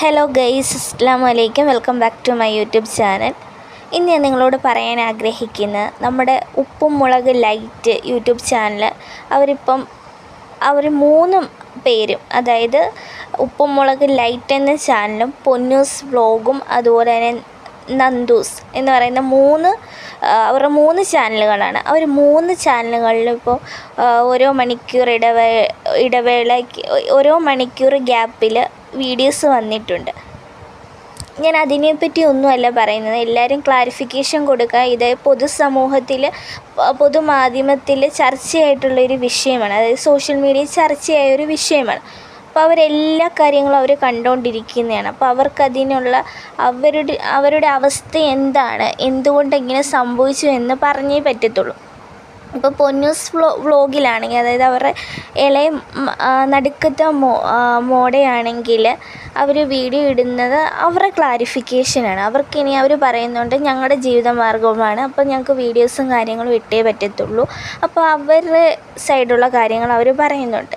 Hello guys അസ്സാം വലൈക്കും welcome back to my YouTube channel ഇന്ന് ഞാൻ നിങ്ങളോട് പറയാൻ ആഗ്രഹിക്കുന്ന നമ്മുടെ ഉപ്പും മുളക് ലൈറ്റ് യൂട്യൂബ് ചാനൽ അവരിപ്പം അവർ മൂന്നും പേരും അതായത് ഉപ്പും മുളക് ലൈറ്റ് എന്ന ചാനലും പൊന്നൂസ് വ്ളോഗും അതുപോലെ തന്നെ നന്ദൂസ് എന്ന് പറയുന്ന മൂന്ന് അവരുടെ മൂന്ന് ചാനലുകളാണ്. അവർ മൂന്ന് ചാനലുകളിലും ഇപ്പോൾ ഓരോ മണിക്കൂർ ഇടവേ ഇടവേളയ്ക്ക് ഓരോ മണിക്കൂർ ഗ്യാപ്പിൽ വീഡിയോസ് വന്നിട്ടുണ്ട്. ഞാൻ അതിനെപ്പറ്റി ഒന്നുമല്ല പറയുന്നത്. എല്ലാവരും ക്ലാരിഫിക്കേഷൻ കൊടുക്കുക. ഇത് പൊതുസമൂഹത്തിൽ പൊതുമാധ്യമത്തിൽ ചർച്ചയായിട്ടുള്ളൊരു വിഷയമാണ്. അതായത് സോഷ്യൽ മീഡിയ ചർച്ചയായ ഒരു വിഷയമാണ്. അപ്പോൾ അവരെല്ലാ കാര്യങ്ങളും അവർ കണ്ടുകൊണ്ടിരിക്കുന്നതാണ് അപ്പോൾ അവർക്കതിനുള്ള അവരുടെ അവരുടെ അവസ്ഥ എന്താണ്? എന്തുകൊണ്ട് ഇങ്ങനെ സംഭവിച്ചു എന്ന് പറഞ്ഞേ പറ്റത്തുള്ളൂ. ഇപ്പോൾ പൊന്നൂസ് വ്ലോ വ്ളോഗിലാണെങ്കിൽ അതായത് അവരുടെ ഇളയ നടുക്കത്തെ മോ മോഡയാണെങ്കിൽ അവർ വീഡിയോ ഇടുന്നത് അവരുടെ ക്ലാരിഫിക്കേഷനാണ് അവർക്കിനി അവർ പറയുന്നുണ്ട് ഞങ്ങളുടെ ജീവിതമാർഗമാണ് അപ്പോൾ ഞങ്ങൾക്ക് വീഡിയോസും കാര്യങ്ങളും ഇട്ടേ പറ്റത്തുള്ളൂ. അപ്പോൾ അവരുടെ സൈഡുള്ള കാര്യങ്ങൾ അവർ പറയുന്നുണ്ട്.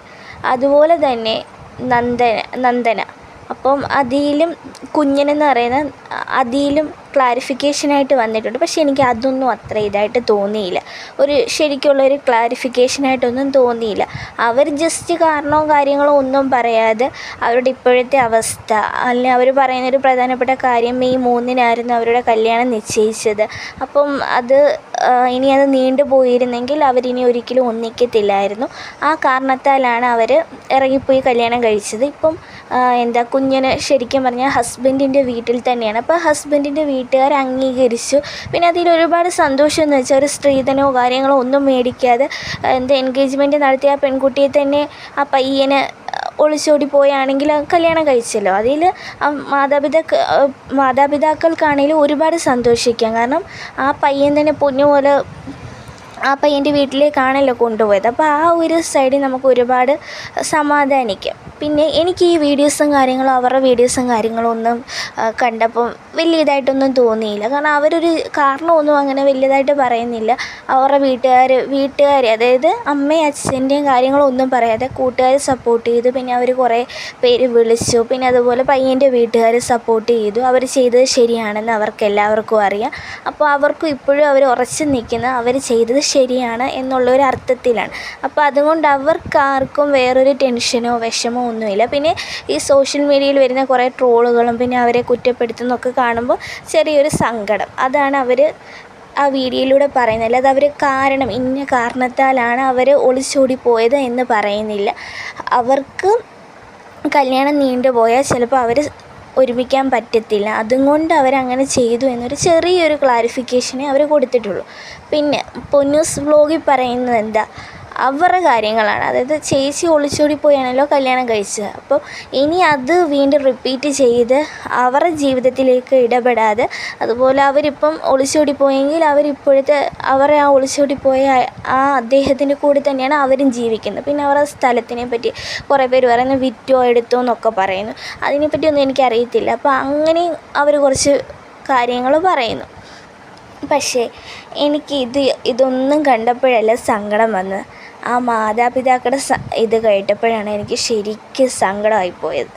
അതുപോലെ തന്നെ നന്ദന നന്ദന. അപ്പം അതിലും കുഞ്ഞനെന്ന് പറയുന്ന അതിലും ക്ലാരിഫിക്കേഷനായിട്ട് വന്നിട്ടുണ്ട്. പക്ഷെ എനിക്ക് അതൊന്നും അത്ര ഇതായിട്ട് തോന്നിയില്ല. ഒരു ശരിക്കുള്ള ഒരു ക്ലാരിഫിക്കേഷനായിട്ടൊന്നും തോന്നിയില്ല. അവർ ജസ്റ്റ് കാരണവും കാര്യങ്ങളോ ഒന്നും പറയാതെ അവരുടെ ഇപ്പോഴത്തെ അവസ്ഥ അല്ലെങ്കിൽ അവർ പറയുന്നൊരു പ്രധാനപ്പെട്ട കാര്യം മെയ് മൂന്നിനായിരുന്നു അവരുടെ കല്യാണം നിശ്ചയിച്ചത്. അപ്പം അത് ഇനി അത് നീണ്ടു പോയിരുന്നെങ്കിൽ അവരിനി ഒരിക്കലും ഒന്നിക്കത്തില്ലായിരുന്നു. ആ കാരണത്താലാണ് അവർ ഇറങ്ങിപ്പോയി കല്യാണം കഴിച്ചത്. ഇപ്പം എന്താ കുഞ്ഞിന് ശരിക്കും പറഞ്ഞാൽ ഹസ്ബൻഡിന്റെ വീട്ടിൽ തന്നെയാണ്. അപ്പോൾ ഹസ്ബൻഡിന്റെ വീട്ടുകാർ അംഗീകരിച്ചു. പിന്നെ അതിൽ ഒരുപാട് സന്തോഷം എന്ന് വെച്ചാൽ ഒരു സ്ത്രീധനോ കാര്യങ്ങളോ ഒന്നും മേടിക്കാതെ എന്താ എൻഗേജ്മെന്റ് നടത്തിയ ആ പെൺകുട്ടിയെ തന്നെ ആ പയ്യന് ഒളിച്ചോടി പോയാണെങ്കിൽ കല്യാണം കഴിച്ചല്ലോ. അതിൽ മാതാപിതാക്ക മാതാപിതാക്കൾക്കാണെങ്കിലും ഒരുപാട് സന്തോഷിക്കാം. കാരണം ആ പയ്യൻ തന്നെ പൊന്നു പോലെ ആ പയ്യന്റെ വീട്ടിലേക്കാണല്ലോ കൊണ്ടുപോയത്. അപ്പോൾ ആ ഒരു സൈഡിൽ നമുക്ക് ഒരുപാട് സമാധാനിക്കാം. പിന്നെ എനിക്ക് ഈ വീഡിയോസും കാര്യങ്ങളും അവരുടെ വീഡിയോസും കാര്യങ്ങളും ഒന്നും കണ്ടപ്പം വലിയ ഇതായിട്ടൊന്നും തോന്നിയില്ല. കാരണം അവരൊരു കാരണമൊന്നും അങ്ങനെ വലിയതായിട്ട് പറയുന്നില്ല. അവരുടെ വീട്ടുകാർ വീട്ടുകാർ അതായത് അമ്മയും അച്ഛന്റെയും കാര്യങ്ങളൊന്നും പറയാതെ കൂട്ടുകാർ സപ്പോർട്ട് ചെയ്തു. പിന്നെ അവർ കുറേ പേര് വിളിച്ചു. പിന്നെ അതുപോലെ പയ്യന്റെ വീട്ടുകാർ സപ്പോർട്ട് ചെയ്തു. അവർ ചെയ്തത് ശരിയാണെന്ന് അവർക്ക് എല്ലാവർക്കും അറിയാം. അപ്പോൾ അവർക്കും ഇപ്പോഴും അവർ ഉറച്ച് നിൽക്കുന്ന അവർ ചെയ്തത് ശരിയാണ് എന്നുള്ളൊരു അർത്ഥത്തിലാണ് അപ്പോൾ അതുകൊണ്ട് അവർക്ക് ആർക്കും വേറൊരു ടെൻഷനോ വിഷമോ ഒന്നുമില്ല. പിന്നെ ഈ സോഷ്യൽ മീഡിയയിൽ വരുന്ന കുറേ ട്രോളുകളും പിന്നെ അവരെ കുറ്റപ്പെടുത്തുന്നൊക്കെ കാണുമ്പോൾ ചെറിയൊരു സങ്കടം. അതാണ് അവർ ആ വീഡിയോയിലൂടെ പറയുന്നത്. അല്ലാതെ അവർ കാരണം ഇന്ന കാരണത്താലാണ് അവർ ഒളിച്ചോടി പോയത് എന്ന് പറയുന്നില്ല. അവർക്ക് കല്യാണം നീണ്ടുപോയാൽ ചിലപ്പോൾ അവർ ഒരുമിക്കാൻ പറ്റത്തില്ല. അതുകൊണ്ട് അവരങ്ങനെ ചെയ്തു എന്നൊരു ചെറിയൊരു ക്ലാരിഫിക്കേഷനെ അവർ കൊടുത്തിട്ടുള്ളൂ. പിന്നെ പൊന്നൂസ് വ്ലോഗിൽ പറയുന്നത് എന്താ? അവരുടെ കാര്യങ്ങളാണ്. അതായത് ചേച്ചി ഒളിച്ചോടി പോയാണല്ലോ കല്യാണം കഴിച്ചത്. അപ്പോൾ ഇനി അത് വീണ്ടും റിപ്പീറ്റ് ചെയ്ത് അവരുടെ ജീവിതത്തിലേക്ക് ഇടപെടാതെ അതുപോലെ അവരിപ്പം ഒളിച്ചോടി പോയെങ്കിൽ അവരിപ്പോഴത്തെ അവരെ ആ ഒളിച്ചോടി പോയ ആ അദ്ദേഹത്തിന്റെ കൂടെ തന്നെയാണ് അവരും ജീവിക്കുന്നത്. പിന്നെ അവരുടെ സ്ഥലത്തിനെ പറ്റി കുറേ പേര് പറയുന്നു വിറ്റോ എടുത്തോ എന്നൊക്കെ പറയുന്നു. അതിനെപ്പറ്റിയൊന്നും എനിക്കറിയത്തില്ല. അപ്പോൾ അങ്ങനെ അവർ കുറച്ച് കാര്യങ്ങൾ പറയുന്നു. പക്ഷേ എനിക്ക് ഇത് ഇതൊന്നും കണ്ടപ്പോഴല്ല സങ്കടം വന്നത്. ആ മാതാപിതാക്കളുടെ ഇത് കേട്ടപ്പോഴാണ് എനിക്ക് ശരിക്കും സങ്കടമായി പോയത്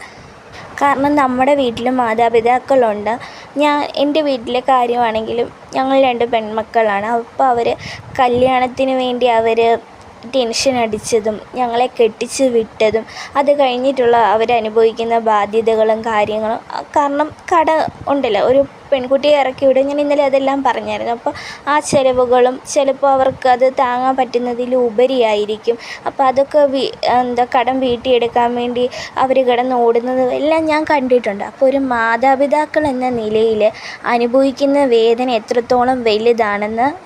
കാരണം നമ്മുടെ വീട്ടിലും മാതാപിതാക്കളുണ്ട്. ഞാൻ എന്റെ വീട്ടിലെ കാര്യമാണെങ്കിലും ഞങ്ങൾ രണ്ട് പെൺമക്കളാണ്. അപ്പോൾ അവർ കല്യാണത്തിന് വേണ്ടി അവർ ടെൻഷൻ അടിച്ചതും ഞങ്ങളെ കെട്ടിച്ച് വിട്ടതും അത് കഴിഞ്ഞിട്ടുള്ള അവരനുഭവിക്കുന്ന ബാധ്യതകളും കാര്യങ്ങളും കാരണം കട ഉണ്ടല്ലോ. ഒരു പെൺകുട്ടിയെ ഇറക്കി വിടും. ഞാൻ ഇന്നലെ അതെല്ലാം പറഞ്ഞായിരുന്നു. അപ്പോൾ ആ ചിലവുകളും ചിലപ്പോൾ അവർക്ക് അത് താങ്ങാൻ പറ്റുന്നതിലുപരിയായിരിക്കും അപ്പോൾ അതൊക്കെ വി എന്താ കടം വീട്ടിയെടുക്കാൻ വേണ്ടി അവർ കിടന്ന് ഓടുന്നതും എല്ലാം ഞാൻ കണ്ടിട്ടുണ്ട്. അപ്പോൾ ഒരു മാതാപിതാക്കൾ എന്ന നിലയിൽ അനുഭവിക്കുന്ന വേദന എത്രത്തോളം വലുതാണെന്ന്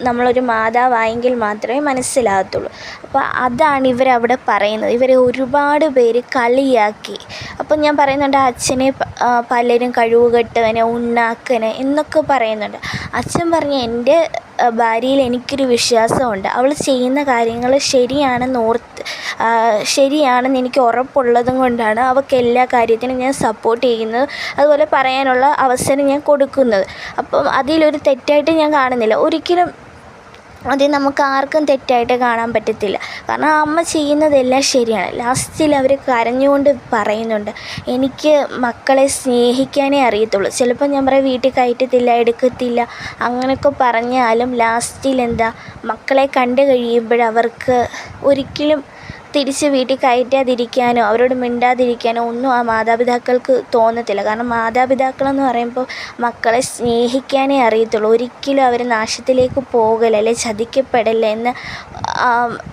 നമ്മളൊരു മാതാവായെങ്കിൽ മാത്രമേ മനസ്സിലാകത്തുള്ളൂ. അപ്പോൾ അതാണ് ഇവരവിടെ പറയുന്നത്. ഇവരെ ഒരുപാട് പേര് കളിയാക്കി. അപ്പം ഞാൻ പറയുന്നുണ്ട് അച്ഛനെ പലരും കഴിവ് പലരും കഴിവുകെട്ടവന് ഉണ്ണാക്കന് എന്നൊക്കെ പറയുന്നുണ്ട്. അച്ഛൻ പറഞ്ഞ എന്റെ ഭാര്യയിൽ എനിക്കൊരു വിശ്വാസമുണ്ട്. അവൾ ചെയ്യുന്ന കാര്യങ്ങൾ ശരിയാണെന്ന് ഓർത്ത് ശരിയാണെന്ന് എനിക്ക് ഉറപ്പുള്ളതും കൊണ്ടാണ് അവൾക്ക് എല്ലാ കാര്യത്തിനും ഞാൻ സപ്പോർട്ട് ചെയ്യുന്നത്. അതുപോലെ പറയാനുള്ള അവസരം ഞാൻ കൊടുക്കുന്നത്. അപ്പം അതിലൊരു തെറ്റായിട്ട് ഞാൻ കാണുന്നില്ല. ഒരിക്കലും അത് നമുക്ക് ആർക്കും തെറ്റായിട്ട് കാണാൻ പറ്റത്തില്ല. കാരണം അമ്മ ചെയ്യുന്നതെല്ലാം ശരിയാണ്. ലാസ്റ്റിൽ അവർ കരഞ്ഞുകൊണ്ട് പറയുന്നുണ്ട് എനിക്ക് മക്കളെ സ്നേഹിക്കാനേ അറിയത്തുള്ളൂ. ചിലപ്പോൾ ഞാൻ പറയും വീട്ടിൽ കയറ്റത്തില്ല എടുക്കത്തില്ല. അങ്ങനെയൊക്കെ പറഞ്ഞാലും ലാസ്റ്റിൽ എന്താ മക്കളെ കണ്ടു കഴിയുമ്പോൾ അവർക്ക് ഒരിക്കലും തിരിച്ച് വീട്ടിൽ കയറ്റാതിരിക്കാനോ അവരോട് മിണ്ടാതിരിക്കാനോ ഒന്നും ആ മാതാപിതാക്കൾക്ക് തോന്നത്തില്ല. കാരണം മാതാപിതാക്കളെന്ന് പറയുമ്പോൾ മക്കളെ സ്നേഹിക്കാനേ അറിയത്തുള്ളൂ. ഒരിക്കലും അവർ നാശത്തിലേക്ക് പോകല്ല അല്ലെ ചതിക്കപ്പെടല്ല എന്ന്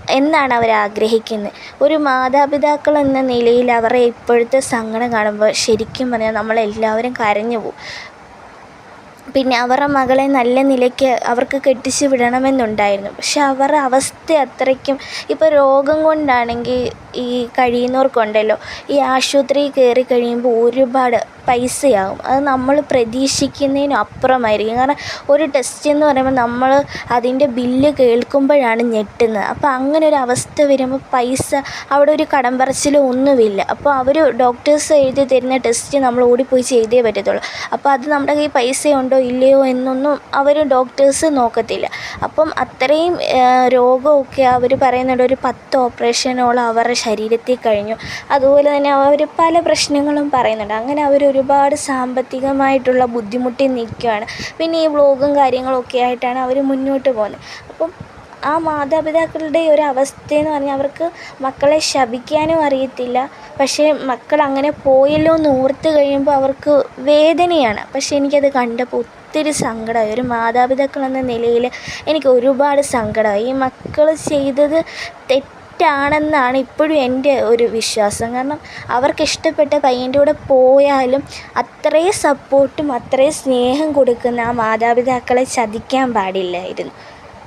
എന്നാണ് അവർ ആഗ്രഹിക്കുന്നത് ഒരു മാതാപിതാക്കൾ എന്ന നിലയിൽ അവരുടെ ഇപ്പോഴത്തെ സങ്കടം കാണുമ്പോൾ ശരിക്കും പറഞ്ഞാൽ നമ്മളെല്ലാവരും കരഞ്ഞു പോകും. പിന്നെ അവരുടെ മകളെ നല്ല നിലയ്ക്ക് അവർക്ക് കെട്ടിച്ച് വിടണമെന്നുണ്ടായിരുന്നു. പക്ഷെ അവരുടെ അവസ്ഥ അത്രയ്ക്കും ഇപ്പോൾ രോഗം കൊണ്ടാണെങ്കിൽ ഈ കഴിയുന്നവർക്കുണ്ടല്ലോ. ഈ ആശുപത്രിയിൽ കയറി കഴിയുമ്പോൾ ഒരുപാട് പൈസയാകും അത് നമ്മൾ പ്രതീക്ഷിക്കുന്നതിനും അപ്പുറമായിരിക്കും. കാരണം ഒരു ടെസ്റ്റ് എന്ന് പറയുമ്പോൾ നമ്മൾ അതിന്റെ ബില്ല് കേൾക്കുമ്പോഴാണ് ഞെട്ടുന്നത്. അപ്പോൾ അങ്ങനെ ഒരു അവസ്ഥ വരുമ്പോൾ പൈസ അവിടെ ഒരു കടം പറച്ചിലോ ഒന്നുമില്ല. അപ്പോൾ അവർ ഡോക്ടേഴ്സ് എഴുതി തരുന്ന ടെസ്റ്റ് നമ്മൾ ഓടിപ്പോയി ചെയ്തേ പറ്റത്തുള്ളൂ. അപ്പോൾ അത് നമ്മുടെ കയ്യിൽ പൈസ ഉണ്ടോ ഇല്ലയോ എന്നൊന്നും അവർ ഡോക്ടേഴ്സ് നോക്കത്തില്ല. അപ്പം അത്രയും രോഗമൊക്കെ അവർ പറയുന്നുണ്ട്. ഒരു പത്ത് ഓപ്പറേഷനോളം അവരുടെ ശരീരത്തിൽ കഴിഞ്ഞു. അതുപോലെ തന്നെ അവർ പല പ്രശ്നങ്ങളും പറയുന്നുണ്ട്. അങ്ങനെ അവർ ഒരുപാട് സാമ്പത്തികമായിട്ടുള്ള ബുദ്ധിമുട്ടി നിൽക്കുകയാണ്. പിന്നെ ഈ വ്ളോഗും കാര്യങ്ങളൊക്കെ ആയിട്ടാണ് അവർ മുന്നോട്ട് പോകുന്നത്. അപ്പം ആ മാതാപിതാക്കളുടെ ഒരു അവസ്ഥയെന്ന് പറഞ്ഞാൽ അവർക്ക് മക്കളെ ശപിക്കാനും അറിയത്തില്ല. പക്ഷേ മക്കൾ അങ്ങനെ പോയല്ലോ എന്ന് ഓർത്ത് കഴിയുമ്പോൾ അവർക്ക് വേദനയാണ്. പക്ഷേ എനിക്കത് കണ്ടപ്പോൾ ഒത്തിരി സങ്കടമായി. ഒരു മാതാപിതാക്കൾ എന്ന നിലയിൽ എനിക്ക് ഒരുപാട് സങ്കടമായി. ഈ മക്കൾ ചെയ്തത് തെറ്റ് തെറ്റാണെന്നാണ് ഇപ്പോഴും എന്റെ ഒരു വിശ്വാസം. കാരണം അവർക്ക് ഇഷ്ടപ്പെട്ട പയ്യന്റെ കൂടെ പോയാലും അത്രയും സപ്പോർട്ടും അത്രയും സ്നേഹം കൊടുക്കുന്ന ആ മാതാപിതാക്കളെ ചതിക്കാൻ പാടില്ലായിരുന്നു.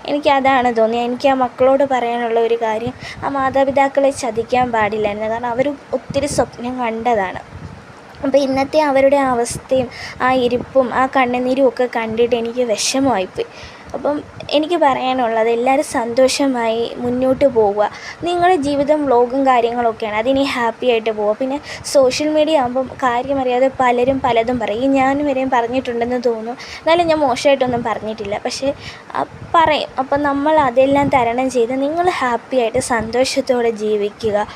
എനിക്ക് അതാണ് തോന്നിയത്. എനിക്ക് ആ മക്കളോട് പറയാനുള്ള ഒരു കാര്യം ആ മാതാപിതാക്കളെ ചതിക്കാൻ പാടില്ലായിരുന്നു. കാരണം അവർ ഒത്തിരി സ്വപ്നം കണ്ടതാണ്. അപ്പോൾ ഇന്നത്തെ അവരുടെ അവസ്ഥയും ആ ഇരിപ്പും ആ കണ്ണുനീരും ഒക്കെ കണ്ടിട്ട് എനിക്ക് വിഷമമായിപ്പോയി. അപ്പം എനിക്ക് പറയാനുള്ളത് എല്ലാവരും സന്തോഷമായി മുന്നോട്ട് പോവുക. നിങ്ങളുടെ ജീവിതം വ്ളോഗും കാര്യങ്ങളൊക്കെയാണ്. അതിനി ഹാപ്പി ആയിട്ട് പോവുക. പിന്നെ സോഷ്യൽ മീഡിയ ആകുമ്പം കാര്യമറിയാതെ പലരും പലതും പറയും. ഞാനും വരെയും പറഞ്ഞിട്ടുണ്ടെന്ന് തോന്നുന്നു എന്നാലും ഞാൻ മോശമായിട്ടൊന്നും പറഞ്ഞിട്ടില്ല. പക്ഷേ പറയും. അപ്പം നമ്മൾ അതെല്ലാം തരണം ചെയ്ത് നിങ്ങൾ ഹാപ്പി ആയിട്ട് സന്തോഷത്തോടെ ജീവിക്കുക.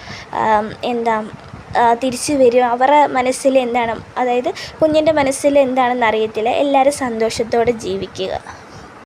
എന്താ തിരിച്ചു വരും അവരുടെ മനസ്സിൽ എന്താണ്? അതായത് കുഞ്ഞിന്റെ മനസ്സിൽ എന്താണെന്ന് അറിയത്തില്ല. എല്ലാവരും സന്തോഷത്തോടെ ജീവിക്കുക.